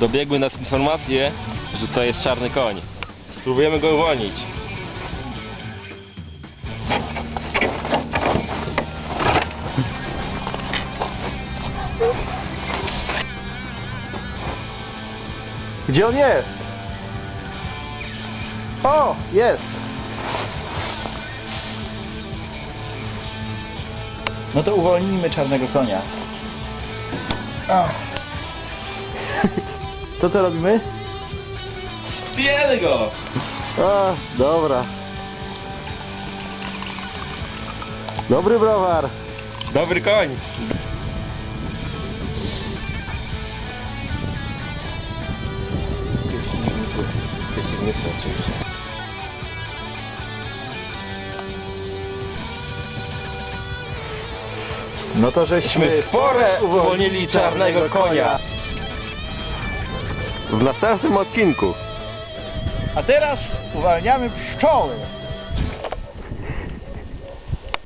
Dobiegły nas informacje, że to jest czarny koń. Spróbujemy go uwolnić. Gdzie on jest? O, jest! No to uwolnijmy czarnego konia. Co to robimy? Bijemy go! A, dobra. Dobry browar. Dobry koń! Oczywiście. No to żeśmy Myśmy w porę uwolnili czarnego konia. W następnym odcinku. A teraz uwalniamy pszczoły.